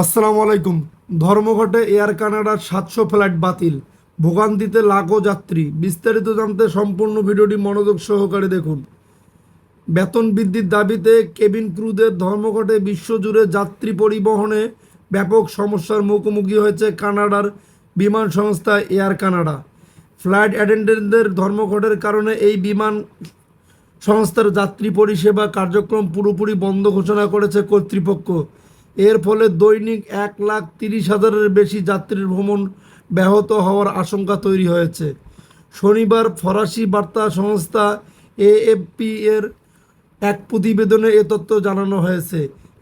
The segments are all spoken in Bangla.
আসসালামু আলাইকুম। ধর্মঘটে এয়ার কানাডার সাতশো ফ্লাইট বাতিল। ভোগান্তিতে লাখো যাত্রী। বিস্তারিত জানতে সম্পূর্ণ ভিডিওটি মনোযোগ সহকারে দেখুন। বেতন বৃদ্ধির দাবিতে কেবিন ক্রুদের ধর্মঘটে বিশ্বজুড়ে যাত্রী পরিবহনে ব্যাপক সমস্যার মুখোমুখি হয়েছে কানাডার বিমান সংস্থা এয়ার কানাডা। ফ্লাইট অ্যাটেন্ডেন্টদের ধর্মঘটের কারণে এই বিমান সংস্থার যাত্রী পরিষেবা কার্যক্রম পুরোপুরি বন্ধ ঘোষণা করেছে কর্তৃপক্ষ। এর ফলে দৈনিক এক লাখ তিরিশ হাজারের বেশি যাত্রীর ভ্রমণ ব্যাহত হওয়ার আশঙ্কা তৈরি হয়েছে। শনিবার ফরাসি বার্তা সংস্থা এএফপি এর এক প্রতিবেদনে এ তথ্য জানানো হয়েছে।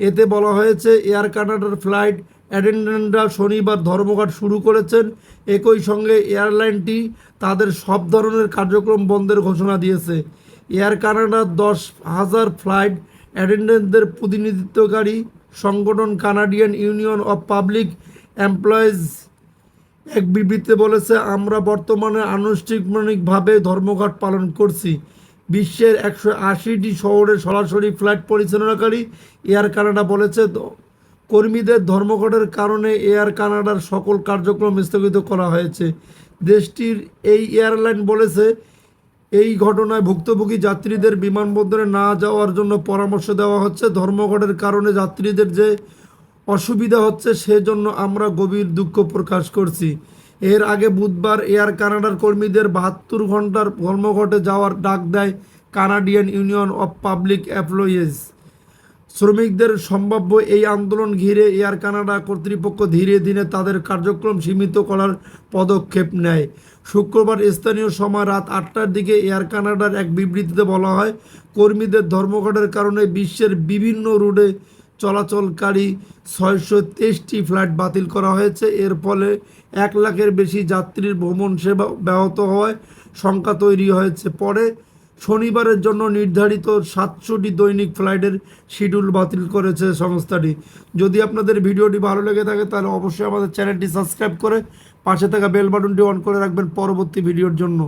এতে বলা হয়েছে, এয়ার কানাডার ফ্লাইট অ্যাটেন্ডেন্টরা শনিবার ধর্মঘট শুরু করেছেন। একই সঙ্গে এয়ারলাইনটি তাদের সব ধরনের কার্যক্রম বন্ধের ঘোষণা দিয়েছে। এয়ার কানাডার দশ হাজার ফ্লাইট অ্যাটেন্ডেন্টদের প্রতিনিধিত্বকারী সংগঠন Canadian Union of Public Employees এক বিবৃতিতে বলেছে, আমরা বর্তমানে আনুষ্ঠানিকভাবে ধর্মঘট পালন করছি। বিশ্বের একশো আশিটি শহরে সরাসরি ফ্লাইট পরিচালনাকারী এয়ার কানাডা বলেছে কর্মীদের ধর্মঘটের কারণে এয়ার কানাডার সকল কার্যক্রম স্থগিত করা হয়েছে। দেশটির এই এয়ারলাইন বলেছে এই ঘটনায় ভুক্তভোগী যাত্রীদের বিমানবন্দরে না যাওয়ার জন্য পরামর্শ দেওয়া হচ্ছে। ধর্মঘটের কারণে যাত্রীদের যে অসুবিধা হচ্ছে, সেজন্য আমরা গভীর দুঃখ প্রকাশ করছি। এর আগে বুধবার এয়ার কানাডার কর্মীদের বাহাত্তর ঘণ্টার ধর্মঘটে যাওয়ার ডাক দেয় Canadian Union of Public Employees শ্রমিকদের সম্ভাব্য এই আন্দোলন ঘিরে এয়ার কানাডা কর্তৃপক্ষ ধীরে ধীরে তাদের কার্যক্রম সীমিত করার পদক্ষেপ নেয়। শুক্রবার স্থানীয় সময় রাত আটটার দিকে এয়ার কানাডার এক বিবৃতিতে বলা হয়, কর্মীদের ধর্মঘটের কারণে বিশ্বের বিভিন্ন রুটে চলাচলকারী ছয়শো তেইশটি ফ্লাইট বাতিল করা হয়েছে। এর ফলে এক লাখের বেশি যাত্রীর ভ্রমণ সেবা ব্যাহত হওয়ায় শঙ্কা তৈরি হয়েছে। পরে শনিবারের জন্য নির্ধারিত সাতশোটি দৈনিক ফ্লাইটের শিডিউল বাতিল করেছে সংস্থাটি। যদি আপনাদের ভিডিওটি ভালো লেগে থাকে, তাহলে অবশ্যই আমাদের চ্যানেলটি সাবস্ক্রাইব করে পাশে থাকা বেল বাটনটি অন করে রাখবেন পরবর্তী ভিডিওর জন্য।